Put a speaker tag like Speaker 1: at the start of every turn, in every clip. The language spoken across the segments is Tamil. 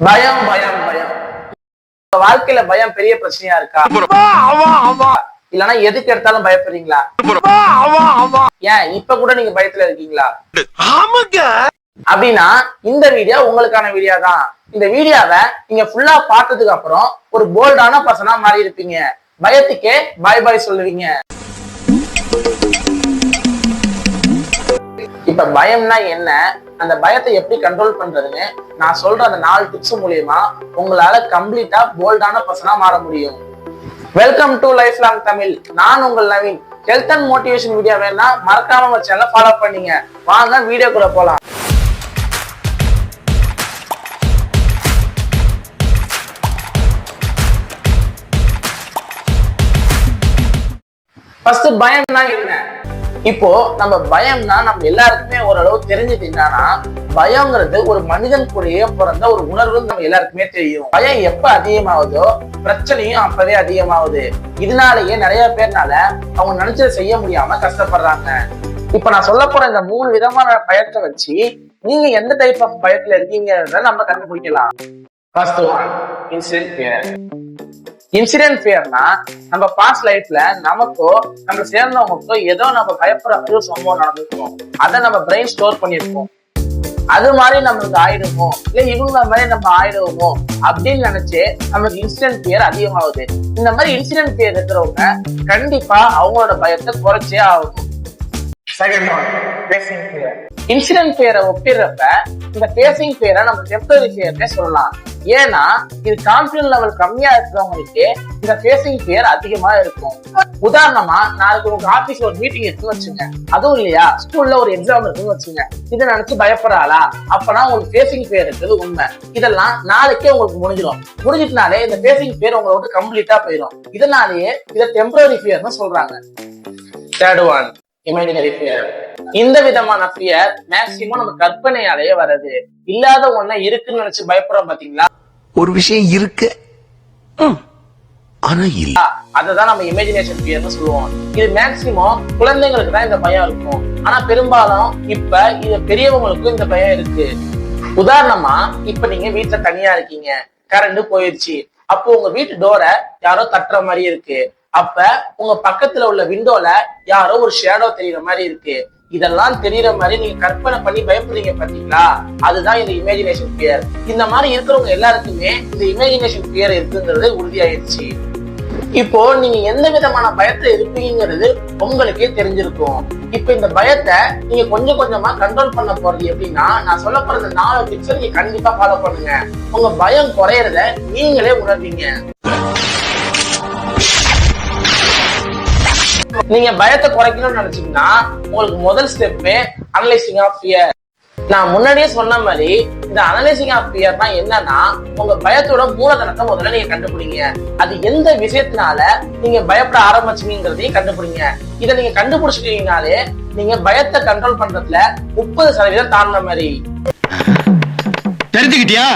Speaker 1: பயம் பயம் பயம். வாழ்க்கையில பயம் பெரிய பிரச்சனையா இருக்கா? இல்லனா எதுக்கு எடுத்தாலும் பயப்படுறீங்களா? ஏன் இப்ப கூட நீங்க பயத்துல இருக்கீங்களா? அப்படின்னா இந்த வீடியோ உங்களுக்கான வீடியோ தான். இந்த வீடியோவை நீங்க ஃபுல்லா பார்த்ததுக்கு அப்புறம் ஒரு போல்டான பர்சனா மாறி இருப்பீங்க. பயத்துக்கே பாய் பாய் சொல்லுவீங்க. இப்ப பயம்னா என்ன? அந்த பயத்தை எப்படி கண்ட்ரோல் பண்றதுன்னு நான் சொல்ற அந்த நாலு டிப்ஸ் மூலியமா உங்களால கம்ப்ளீட்டா போல்டான பர்சனா மாற முடியும். Welcome to life long Tamil நான் உங்கள் Naveen. Health and motivation video வேணா மறக்காம நம்ம சேனலை ஃபாலோ பண்ணீங்க. வாங்க வீடியோக்குள்ள போலாம். ஃபர்ஸ்ட் பயம்னா என்ன? இப்போ நம்ம பயம்னா நம்ம எல்லாருக்குமே ஓரளவு தெரிஞ்சது என்னன்னா பயம்ங்கிறது ஒரு மனிதன் கூடயே பிறந்த ஒரு உணர்வு நம்ம எல்லாருக்குமே தெரியும். பயம் எப்ப அதிகமாகுதோ பிரச்சனையும் அப்பவே அதிகமாகுது. இதனாலேயே நிறைய பேர்னால அவங்க நினைச்சதை செய்ய முடியாம கஷ்டப்படுறாங்க. இப்ப நான் சொல்ல போற இந்த மூணு விதமான பயத்தை வச்சு நீங்க எந்த டைப் ஆஃப் பயத்துல இருக்கீங்கிறத நம்ம கண்டுபிடிக்கலாம். First one incident fear incident ஃபியர்னா நம்ம பாஸ்ட் லைஃப்ல நமக்கோ நம்ம சேர்ந்தவங்களுக்கோ ஏதோ நம்ம பயப்படுற ஒரு சம்பவம் நடந்திருக்கும். அதை நம்ம பிரெயின் ஸ்டோர் பண்ணிருக்கோம் அது மாதிரி நம்மளுக்கு ஆயிடுமோ? இல்ல இவங்க மாதிரி நம்ம ஆயிடுவோமோ? அப்படின்னு நினைச்சு நமக்கு இன்சிடென்ட் ஃபியர் அதிகமாகுது. இந்த மாதிரி இன்சிடென்ட் ஃபியர் இருக்கிறவங்க கண்டிப்பா அவங்களோட பயத்தை குறைச்சே ஆகும் செகண்ட் ஒன் ஃபியர் இன்சிடென்ட் ஃபியரை ஒப்பிடுறப்ப இந்த பேசிங் ஃபியரை நம்ம டெம்பரரி ஃபியர்னே சொல்லலாம். ஏன்னா இது கான்பிடன்ட் லெவல் கம்மியா இருக்கிறவங்களுக்கு இந்த பேசிங் ஃபியர் அதிகமா இருக்கும். உதாரணமா நாளைக்கு உங்க ஆபீஸ்ல ஒரு மீட்டிங் இருக்குன்னு வச்சுங்க. அதுவும் இல்லையா? ஸ்கூல்ல ஒரு எக்ஸாம் இருக்குன்னு வச்சுங்க. இதை நினைச்சு பயப்படுறாளா அப்பனா உங்களுக்கு பேசிங் ஃபியர் இருக்குது உண்மை. இதெல்லாம் நாளைக்கே உங்களுக்கு முடிஞ்சிடும். முடிஞ்சிட்டனாலே இந்த பேசிங் ஃபியர் உங்களை விட்டு கம்ப்ளீட்டா போயிடும் இதனாலேயே இதை டெம்பரரி ஃபியர்னு சொல்றாங்க. தேர்ட் ஒன் இமேஜினரி ஃபியர் இந்த விதமான ஃபியர் மேக்சிமம் நம்ம கற்பனையாலேயே வர்றது. இல்லாத ஒண்ணு இருக்குன்னு நினைச்சு பயப்படுறோம் பாத்தீங்களா?
Speaker 2: ஒரு விஷயம் இருக்கு. ஆனா இல்ல.
Speaker 1: அததான் நம்ம இமேஜினேஷன் ஃபியர்னு சொல்லுவோம். இது மேக்சிமம் குழந்தைங்களுக்கு தான் இந்த பயம் இருக்கும். ஆனா பெரும்பாலும் இப்ப இது பெரியவங்களுக்கும் இந்த பயம் இருக்கு. உதாரணமா இப்ப நீங்க வீட்டுல தனியா இருக்கீங்க. கரண்ட் போயிருச்சு. அப்போ உங்க வீட்டு டோரை யாரோ தட்டுற மாதிரி இருக்கு. அப்ப உங்க பக்கத்துல உள்ள விண்டோல யாரோ ஒரு ஷேடோ தெரியுற மாதிரி இருக்கு. இதெல்லாம் தெரியற மாதிரி நீங்க கற்பனை பண்ணி பயப்படுறீங்க பாத்தீங்களா? அதுதான் இந்த இமேஜினேஷன் பியர் இந்த மாதிரி இருக்கிறவங்க எல்லாருக்குமே இந்த இமேஜினேஷன் பியர் இருக்குங்கிறது உறுதியாயிருச்சு. இப்போ நீங்க எந்த விதமான பயத்துல இருப்பீங்கிறது உங்களுக்கே தெரிஞ்சிருக்கும். இப்ப இந்த பயத்தை நீங்க கொஞ்சம் கொஞ்சமா கண்ட்ரோல் பண்ண போறது எப்படின்னா நான் சொல்ல போற இந்த நாலு டிப்ஸ் நீங்க கண்டிப்பா ஃபாலோ பண்ணுங்க. உங்க பயம் குறையறத நீங்களே உணர்வீங்க. நீங்க பயத்தை குறைக்கணும்னு நினைச்சீங்கன்னா உங்களுக்கு முதல் ஸ்டெப்பு அனலைசிங் ஆஃப் ஃபியர் நான் முன்னாடியே சொன்ன மாதிரி இந்த அனலைசிங் ஆஃப் ஃபியர்னா என்னன்னா உங்க பயத்தோட மூலதனத்தை முதல்ல நீங்க கண்டுபிடிங்க. அது எந்த விஷயத்தினால நீங்க பயப்பட ஆரம்பிச்சீங்கிறதையும் கண்டுபிடிங்க. இதை நீங்க கண்டுபிடிச்சிட்டீங்கனாலே நீங்க பயத்தை கண்ட்ரோல் பண்றதுல முப்பது சதவீதம் தாண்டின மாதிரி.
Speaker 2: தெரிஞ்சுக்கிட்டியா?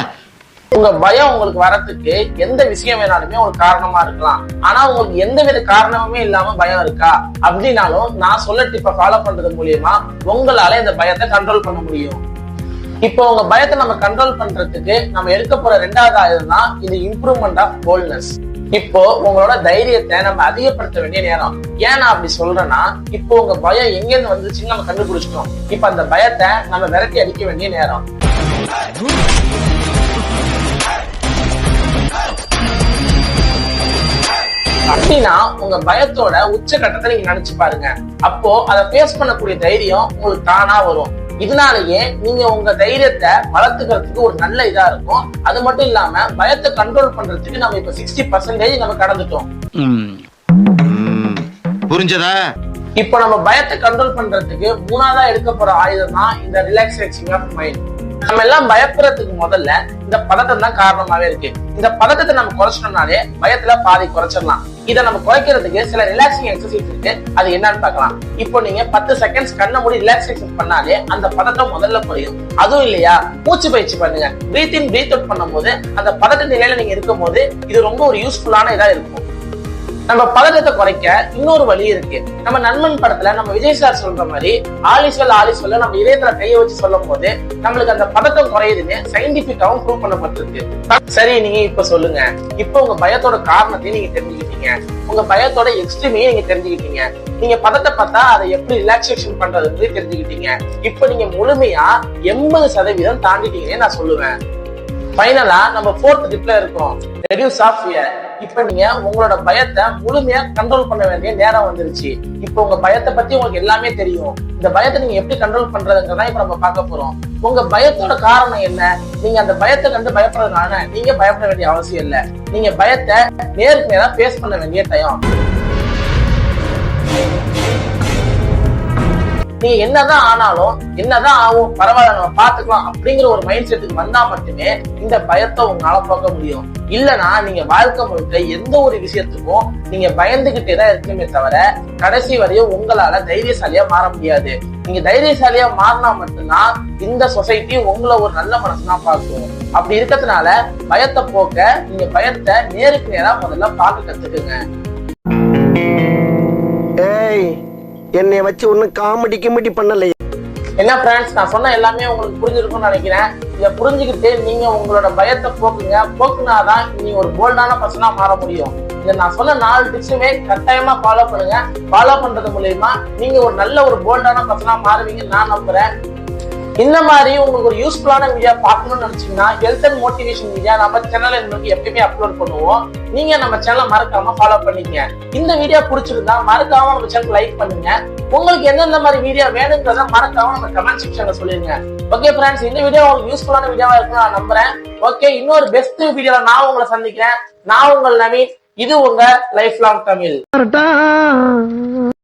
Speaker 1: உங்க பயம் உங்களுக்கு வரத்துக்கு எந்த விஷயம் வேணாலுமே ஒரு காரணமா இருக்கலாம். ஆனா உங்களுக்கு எந்த வித காரணமுமே இல்லாம பயம் இருக்கா? அப்படின்னாலும் நான் சொல்ல டிப்ப ஃபாலோ பண்றது மூலியமா உங்களால இந்த பயத்தை கண்ட்ரோல் பண்ண முடியும். இப்போ உங்க பயத்தை நம்ம கண்ட்ரோல் பண்றதுக்கு நம்ம எடுக்க போற ரெண்டாவது ஆயுதம் தான் இது இம்ப்ரூவ்மெண்ட் ஆஃப் போல்ட்னஸ் இப்போ உங்களோட தைரியத்தை நம்ம அதிகப்படுத்த வேண்டிய நேரம். ஏன் நான் அப்படி சொல்றேன்னா இப்போ உங்க பயம் எங்கேருந்து வந்துச்சுன்னு நம்ம கண்டுபிடிச்சிட்டோம். இப்போ அந்த பயத்தை நம்ம விரட்டி அடிக்க வேண்டிய நேரம். அப்படின்னா உங்க பயத்தோட உச்சகட்டத்தை நீங்க நினைச்சு பாருங்க. அப்போ அதை ஃபேஸ் பண்ணக்கூடிய தைரியம் உங்களுக்கு தானா வரும். இதனாலேயே நீங்க உங்க தைரியத்தை வளர்த்துக்கிறதுக்கு ஒரு நல்ல இதா இருக்கும். அது மட்டும் இல்லாம பயத்தை கண்ட்ரோல் பண்றதுக்கு நம்ம இப்ப சிக்ஸ்டி பர்சன்டேஜ் நம்ம கடந்துட்டோம்.
Speaker 2: புரிஞ்சதா?
Speaker 1: இப்போ நம்ம பயத்தை கண்ட்ரோல் பண்றதுக்கு மூணாவதா எடுக்க போற ஆயுதம் தான் இந்த ரிலாக்ஸேஷன் ஆஃப் மைண்ட் நம்ம எல்லாம் பயப்படுறதுக்கு முதல்ல இந்த பதட்டம் தான் காரணமாவே இருக்கு. இந்த பதட்டத்தை நம்ம குறைச்சிட்டோம்னாலே பயத்துல பாதி குறைச்சிடலாம். இதை நம்ம குறைக்கிறதுக்கு சில ரிலாக்ஸிங் எக்ஸசைஸ் இருக்கு. அது என்னன்னு பார்க்கலாம். இப்போ நீங்க பத்து செகண்ட்ஸ் கண்ண மூடி ரிலாக்ஸேஷன் பண்ணாலே அந்த பதட்டம் முதல்ல குறையும். அதுவும் இல்லையா? மூச்சு பயிற்சி பண்ணுங்க. பிரீத் இன் பிரீத் அவுட் பண்ணும்போது அந்த பதட்ட நிலையில நீங்க இருக்கும் போது இது ரொம்ப ஒரு யூஸ்ஃபுல்லான இதா இருக்கும். நம்ம பதட்டத்தை குறைக்க இன்னொரு வழி இருக்கு. நம்ம நண்பன் படத்துல நம்ம விஜய் சார் சொல்ற மாதிரி ஆலிஸ்வல் ஆலிஸ்வல்ல நம்ம இதயத்துல கையை வச்சு சொல்லும் போது நம்மளுக்கு அந்த பதட்டம் குறையுதுன்னு சயின்டிபிக்காவும் ப்ரூவ் பண்ணப்பட்டிருக்கு. சரி நீங்க இப்ப சொல்லுங்க. இப்ப உங்க பயத்தோட காரணத்தையும் நீங்க தெரிஞ்சுக்கிட்டீங்க. உங்க பயத்தோட எக்ஸ்ட்ரீமையும் நீங்க தெரிஞ்சுக்கிட்டீங்க. நீங்க பதத்தை பார்த்தா அதை எப்படி ரிலாக்ஸேஷன் பண்றதுன்னு தெரிஞ்சுக்கிட்டீங்க. இப்ப நீங்க முழுமையா எண்பது சதவீதம் தாண்டிட்டீங்கன்னு நான் சொல்லுவேன். ஃபைனலா நம்ம ஃபோர்த் டிப்ல இருக்கோம் ரெடியூஸ் ஆஃப் ஃபியர் இப்ப நீங்க உங்களோட பயத்தை முழுமையா கண்ட்ரோல் பண்ண வேண்டிய நேரம் வந்துருச்சு. இப்ப உங்க பயத்தை பத்தி உங்களுக்கு எல்லாமே தெரியும். இந்த பயத்தை நீங்க எப்படி கண்ட்ரோல் பண்றதுங்கிறதா இப்ப நம்ம பார்க்க போறோம். உங்க பயத்தோட காரணம் என்ன? நீங்க அந்த பயத்தை கண்டு பயப்படுறதுனால நீங்க பயப்பட வேண்டிய அவசியம் இல்ல. நீங்க பயத்தை நேருக்கு நேரா ஃபேஸ் பண்ண வேண்டிய டயம் நீ என்னதான் ஆனாலும் என்னதான் ஆகும் பரவாயில்ல நம்ம பாத்துக்கலாம் அப்படிங்கிற ஒரு மைண்ட் செட்டுக்கு வந்தா மட்டுமே இந்த பயத்தை உங்களால போக்க முடியும். இல்லனா நீங்க வாழ்க்கை முழுக்க எந்த ஒரு விஷயத்துக்கும் நீங்க பயந்துகிட்டே தான் இருக்குமே தவிர கடைசி வரையும் உங்களால தைரியசாலியா மாற முடியாது. நீங்க தைரியசாலியா மாறினா மட்டும்தான் இந்த சொசைட்டி உங்களை ஒரு நல்ல மனசுனா பார்க்கும். அப்படி இருக்கிறதுனால பயத்தை போக்க நீங்க பயத்தை நேருக்கு நேரா முதல்ல பார்க்க கத்துக்குங்க.
Speaker 3: ஏய் என்னை வச்சு ஒன்னும் காமெடி கிமெடி பண்ணலையே.
Speaker 1: என்ன ஃப்ரெண்ட்ஸ் நான் சொன்ன எல்லாமே உங்களுக்கு புரிஞ்சிருக்கும்னு நினைக்கிறேன். இதை புரிஞ்சுக்கிட்டு நீங்க உங்களோட பயத்தை போக்குங்க. போக்குனாதான் நீங்க ஒரு போல்டான பர்சனா மாற முடியும். இதை நான் சொன்ன நாலு டிப்ஸுமே கட்டாயமா ஃபாலோ பண்ணுங்க. ஃபாலோ பண்றது மூலயமா நீங்க ஒரு நல்ல ஒரு போல்டான பர்சனா மாறுவீங்கன்னு நான் நம்புறேன். இந்த மாதிரி உங்களுக்கு ஒரு யூஸ்ஃபுல்லான வீடியோ பார்க்கணும்னு நினைச்சீங்கன்னா ஹெல்த் அண்ட் மோட்டிவேஷன் வீடியோ நம்ம சேனல் உங்களுக்கு எப்பயுமே அப்லோட் பண்ணுவோம். நீங்க நம்ம சேனலை மறக்காம ஃபாலோ பண்ணிக்கங்க. இந்த வீடியோ பிடிச்சிருந்தா மறக்காம நம்ம சேனல் லைக் பண்ணுங்க. உங்களுக்கு எந்தெந்த மாதிரி வீடியோ வேணுங்கிறத மறக்காம நம்ம கமெண்ட் செக்ஷன்ல சொல்லிருங்க. ஓகே ஃப்ரெண்ட்ஸ் இந்த வீடியோ உங்களுக்கு யூஸ்ஃபுல்லான வீடியோவா இருக்குன்னு நான் நம்புறேன். ஓகே இன்னொரு பெஸ்ட் வீடியோல நான் உங்களை சந்திக்கிறேன். நான் உங்கள் நவீன். இது உங்க லைஃப் லாங் தமிழ்